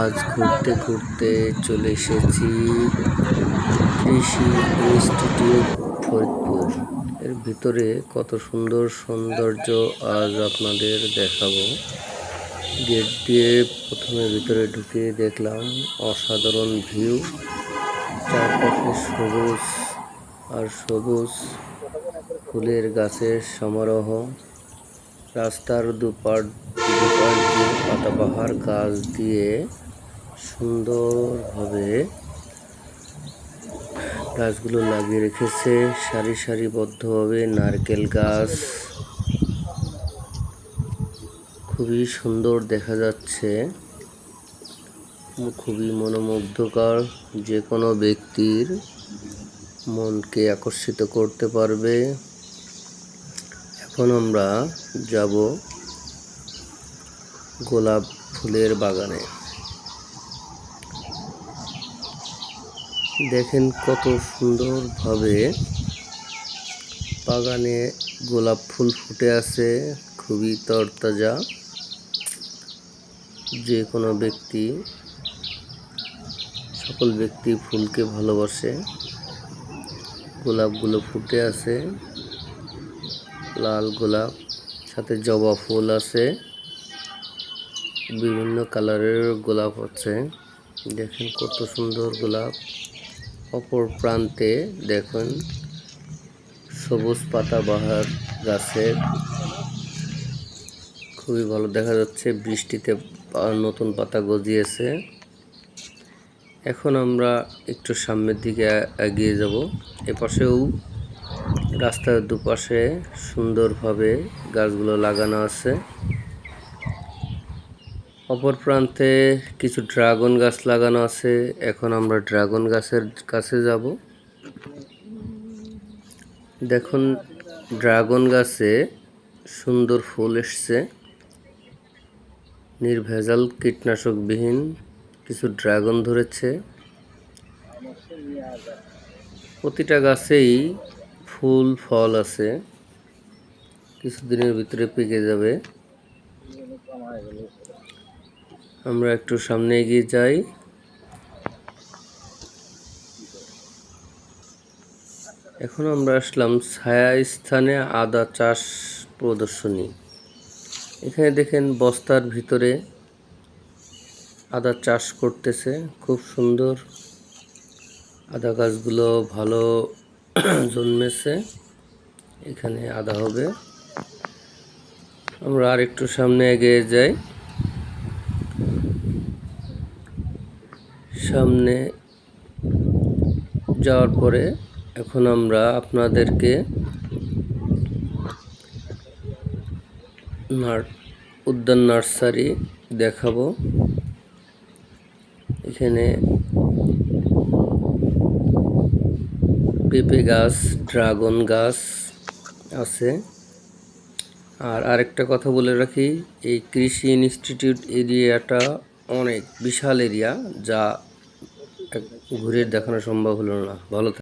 আজ ঘুরতে ঘুরতে চলে এসেছি কৃষি ইনস্টিটিউট ফরিদপুর। এর ভিতরে কত সুন্দর সৌন্দর্য আজ আপনাদের দেখাবো। গেট দিয়ে প্রথমে ভিতরে ঢুকে দেখলাম অসাধারণ ভিউ। চারপাশে সবুজ আর সবুজ ফুলের গাছের সমারোহ। রাস্তার দুপার দুপার দিয়ে পাতাবাহার গাছ দিয়ে সুন্দরভাবে গাছগুলো লাগিয়ে রেখেছে। সারি সারিবদ্ধভাবে নারকেল গাছ। খুবই সুন্দর দেখা যাচ্ছে। খুবই মনোমুগ্ধকর। যে কোনো ব্যক্তির মনকে আকর্ষিত করতে পারবে। এখন আমরা যাব গোলাপ ফুলের বাগানে। দেখেন কত সুন্দরভাবে বাগানে গোলাপ ফুল ফুটে আছে, খুবই তরতাজা। যে কোনো ব্যক্তি, সকল ব্যক্তি ফুলকে ভালোবাসে। গোলাপগুলো ফুটে আছে, লাল গোলাপ, সাথে জবা ফুল আছে। বিভিন্ন কালারের গোলাপ আছে দেখেন কত সুন্দর গোলাপ। অপর প্রান্তে দেখুন, সবুজ পাতা বাহার গাছের। খুবই ভালো দেখা যাচ্ছে, বৃষ্টিতে নতুন পাতা গজিয়েছে। এখন আমরা একটু সামনের দিকে এগিয়ে যাব। এপাশেও রাস্তার দুপাশে সুন্দরভাবে গাছগুলো লাগানো আছে। অপর প্রান্তে কিছু ড্রাগন গাছ লাগানো আছে। এখন আমরা ড্রাগন গাছের কাছে যাব। দেখুন, ড্রাগন গাছে সুন্দর ফুল এসছে। নির্ভেজাল কীটনাশকবিহীন কিছু ড্রাগন ধরেছে। প্রতিটা গাছেই ফুল, ফল আছে। কিছুদিনের ভিতরে পেকে যাবে। আমরা একটু সামনে এগিয়ে যাই। এখন আমরা আসলাম ছায়া স্থানে আদা চাষ প্রদর্শনী। এখানে দেখেন বস্তার ভিতরে আদা চাষ করতেছে, খুব সুন্দর। আদা গাছগুলো ভালো জন্মেছে, এখানে আদা হবে। আমরা আর একটু সামনে এগিয়ে যাই। সামনে যাওয়ার পরে এখন আমরা আপনাদেরকে উদ্যান নার্সারি দেখাবো। এখানে পেঁপে গাছ, ড্রাগন গাছ আছে। আর আরেকটা কথা বলে রাখি, এই কৃষি ইনস্টিটিউট এরিয়াটা অনেক বিশাল এরিয়া যা ঘুরে দেখানো সম্ভব হলো না। ভালো